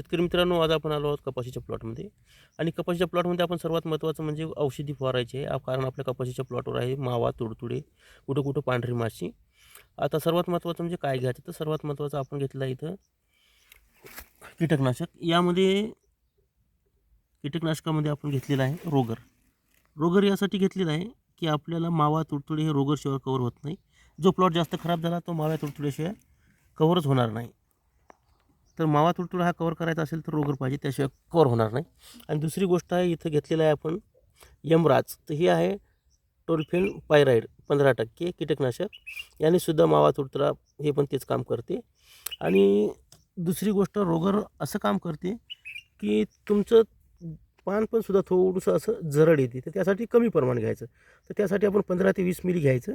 शेतकरी मित्रांनो आज आपण आलो आहोत कपाशीच्या प्लॉटमध्ये. आणि कपाशीच्या प्लॉटमध्ये आपण सर्वात महत्त्वाचं म्हणजे औषधी फवारायची आहे. कारण आपल्या कपाशीच्या प्लॉटवर आहे मावा तुडतुडे कुठं कुठं पांढरी माशी. आता सर्वात महत्त्वाचं म्हणजे काय घ्यायचं? तर सर्वात महत्त्वाचं आपण घेतलं आहे इथं कीटकनाशक. यामध्ये कीटकनाशकामध्ये आपण घेतलेलं आहे रोगर. रोगर यासाठी घेतलेला आहे की आपल्याला मावा तुडतुडे हे रोगरशिवाय कवर होत नाही. जो प्लॉट जास्त खराब झाला तो माव्या तुडतुड्याशिवाय कवरच होणार नाही. तर मावा तुडतुडा हा कवर करायचा असेल तर रोगर पाहिजे त्याशिवाय कवर होणार नाही. आणि दुसरी गोष्ट आहे इथं घेतलेलं आहे आपण यमराज. तर हे आहे टोल्फेन पायराईड पंधरा टक्के कीटकनाशक. याने सुद्धा मावा तुडतुडा हे पण तेच काम करते. आणि दुसरी गोष्ट रोगर असं काम करते की तुमचं पान पण सुद्धा थोडंसं असं जरड येते. तर त्यासाठी कमी प्रमाण घ्यायचं. तर त्यासाठी आपण पंधरा ते वीस मिली घ्यायचं.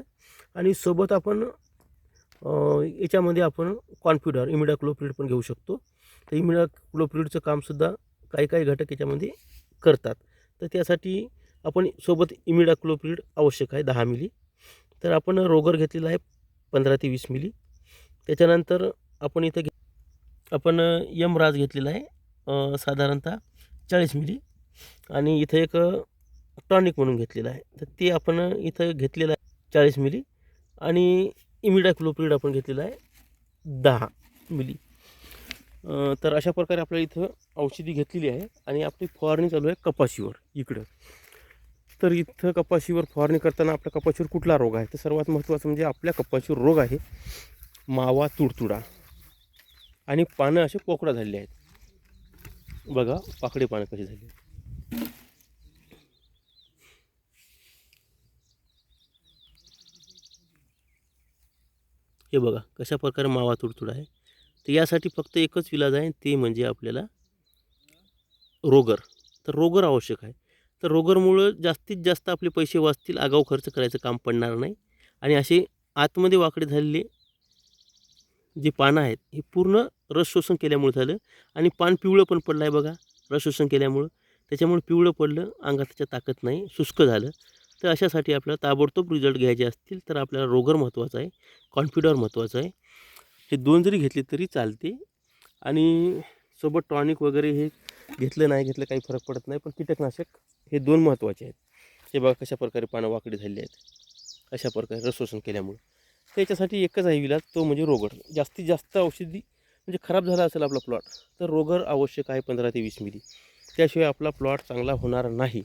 आणि सोबत आपण याच्यामध्ये आपण कॉन्फिडर इमिडाक्लोप्रिड पण घेऊ शकतो. तर इमिडाक्लोप्रिडचं कामसुद्धा काही काही घटक याच्यामध्ये करतात. तर त्यासाठी आपण सोबत इमिडाक्लोप्रिड आवश्यक आहे दहा मिली. तर आपण रोगर घेतलेला आहे पंधरा ते वीस मिली. त्याच्यानंतर आपण इथं घे आपण यमराज घेतलेला आहे साधारणतः चाळीस मिली. आणि इथं एक टॉनिक म्हणून घेतलेलं आहे. तर ते आपण इथं घेतलेलं आहे चाळीस मिली. आणि इमिडाक्लोप्रिड आपण घेतलेला आहे. दहा मिली. तर अशा प्रकारे आपल्याला इथं औषधी घेतलेली आहे आणि आपली फवारणी चालू आहे कपाशीवर इकडं. तर इथं कपाशीवर फवारणी करताना आपल्या कपाशीवर कुठला रोग आहे? तर सर्वात महत्त्वाचं म्हणजे आपल्या कपाशीवर रोग आहे मावा तुडतुडा आणि पानं असे पोकळा झालेले आहेत. बघा पाकडी पानं कशी झाली. हे बघा कशा प्रकारे मावा तुडतुड आहे. तर यासाठी फक्त एकच इलाज आहे ते म्हणजे आपल्याला रोगर. तर रोगर आवश्यक आहे. तर रोगरमुळं जास्तीत जास्त आपले पैसे वाचतील आगाऊ खर्च करायचं काम पडणार नाही. आणि असे आतमध्ये वाकडे झालेले जे पानं आहेत हे पूर्ण रस शोषण केल्यामुळे झालं. आणि पान पिवळं पण पडलं आहे बघा रस शोषण केल्यामुळं. त्याच्यामुळे पिवळं पडलं अंगात त्याच्या ताकद नाही शुष्क झालं. तर अशासाठी आपल्याला ताबडतोब रिझल्ट घ्यायचे असतील तर आपल्याला रोगर महत्त्वाचं आहे कॉन्फिडर महत्त्वाचं आहे. हे दोन जरी घेतले तरी चालते. आणि सोबत टॉनिक वगैरे हे घेतलं नाही घेतलं काही फरक पडत नाही पण कीटकनाशक हे दोन महत्त्वाचे आहेत. हे बघा कशा प्रकारे पानं वाकडी झालेली आहेत. अशा प्रकारे रसोषण केल्यामुळे. त्याच्यासाठी एकच आहे विलाज तो म्हणजे रोगर. जास्तीत जास्त औषधी म्हणजे खराब झाला असेल आपला प्लॉट तर रोगर आवश्यक आहे पंधरा ते वीस मिली. त्याशिवाय आपला प्लॉट चांगला होणार नाही.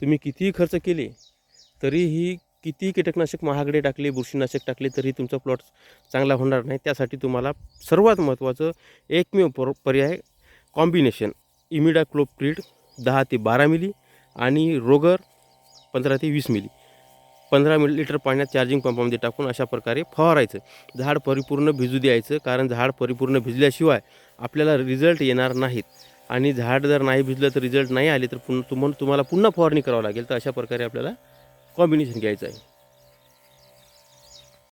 तुम्ही कितीही खर्च केले तरीही कितीही कीटकनाशक महागडे टाकले बुरशीनाशक टाकले तरी तुमचा प्लॉट चांगला होणार नाही. त्यासाठी तुम्हाला सर्वात महत्त्वाचं एकमेव पर पर्याय कॉम्बिनेशन इमिडाक्लोप्रिड दहा ते बारा मिली आणि रोगर पंधरा ते वीस मिली पंधरा मिली लिटर पाण्यात चार्जिंग पंपामध्ये टाकून अशा प्रकारे फवारायचं. झाड परिपूर्ण भिजू द्यायचं कारण झाड परिपूर्ण भिजल्याशिवाय आपल्याला रिझल्ट येणार नाहीत. आणि झाड जर नाही भिजलं तर रिझल्ट नाही आले तर पुन्हा तुम्हाला तुम्हाला पुन्हा फवारणी करावं लागेल. तर अशा प्रकारे आपल्याला कॉम्बिनेशन घ्यायचं आहे.